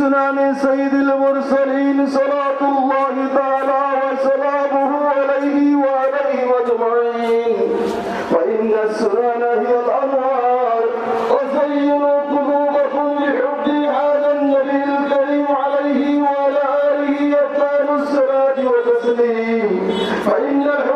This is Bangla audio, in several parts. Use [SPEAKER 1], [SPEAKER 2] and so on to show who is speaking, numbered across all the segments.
[SPEAKER 1] حسن سيد المرسلين صلاة الله تعالى وسلامه عليه وعليه أجمعين. فإن السنان هي الأنوار وزينوا قلوبكم بحب هذا النبي الكريم عليه وعلى آله أفضل الصلاة والتسليم. فإن الحب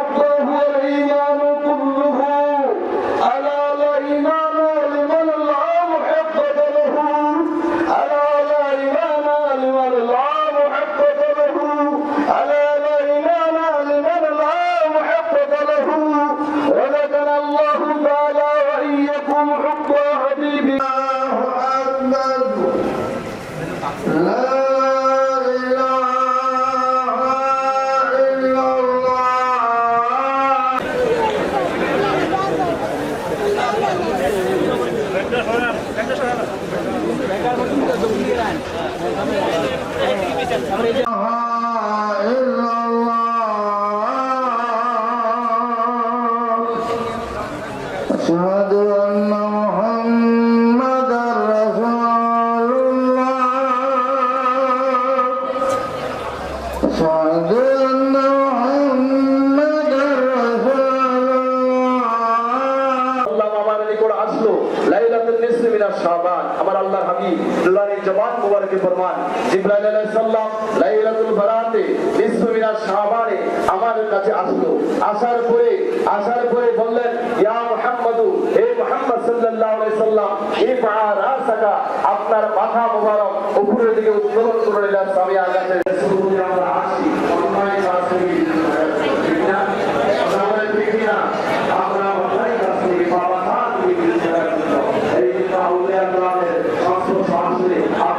[SPEAKER 1] أشهد أن
[SPEAKER 2] জবান মুবারকে ফরমান। জিব্রাইল আলাইহিস সালাম লাইলাতুল বারাতে নিসফু মিনাশ শাবানে আমার কাছে আসলো। আসার পরে আসার পরে বললেন, ইয়া মুহাম্মাদু, হে মুহাম্মদ সাল্লাল্লাহু আলাইহি সাল্লাম ইফা রাসাকা, আপনার মাথা মুবারক উপরের দিকে উত্তোলন করে নিলাম সামিয়া কাছে রাসূলুল্লাহ ধরে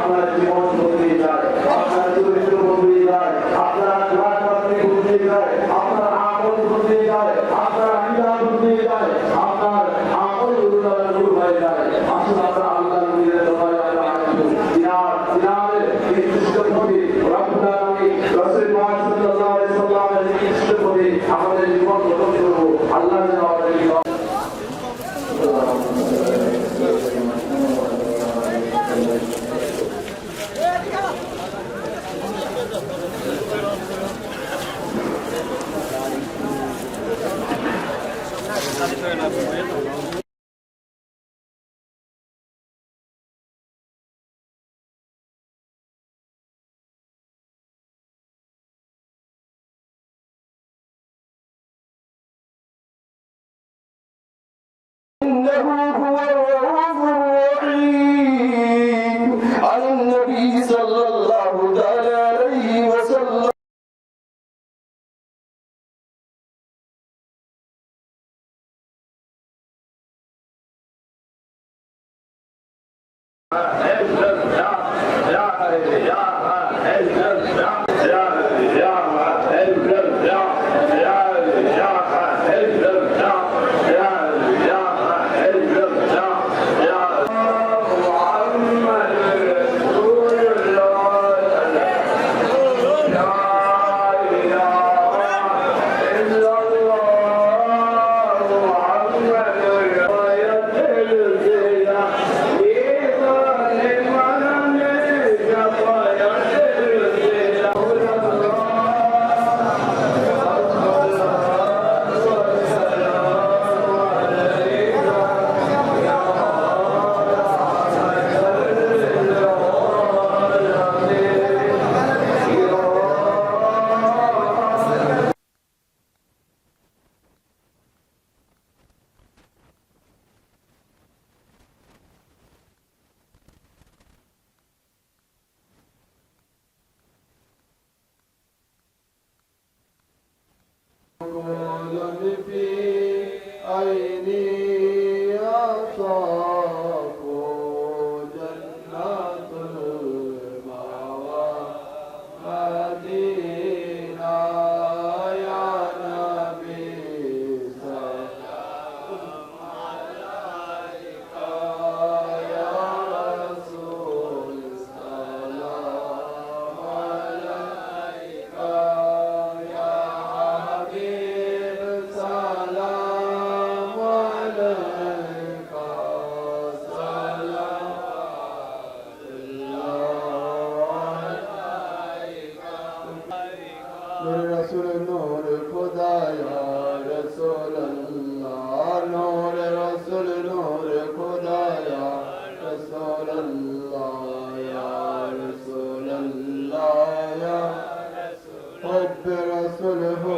[SPEAKER 2] Never alegria.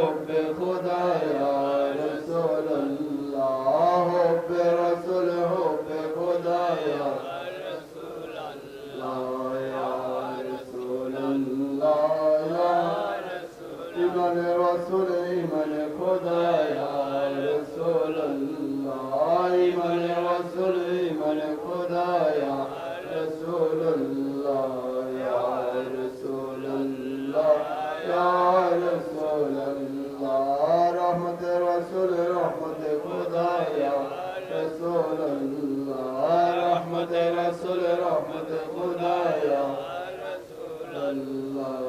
[SPEAKER 2] حب خدا يا رسول
[SPEAKER 1] الله حب رسول حب خدا يا رسول الله
[SPEAKER 2] يا
[SPEAKER 1] رسول الله يا رسول إيمان رسول إيمان برحمتك هدايا رسول الله.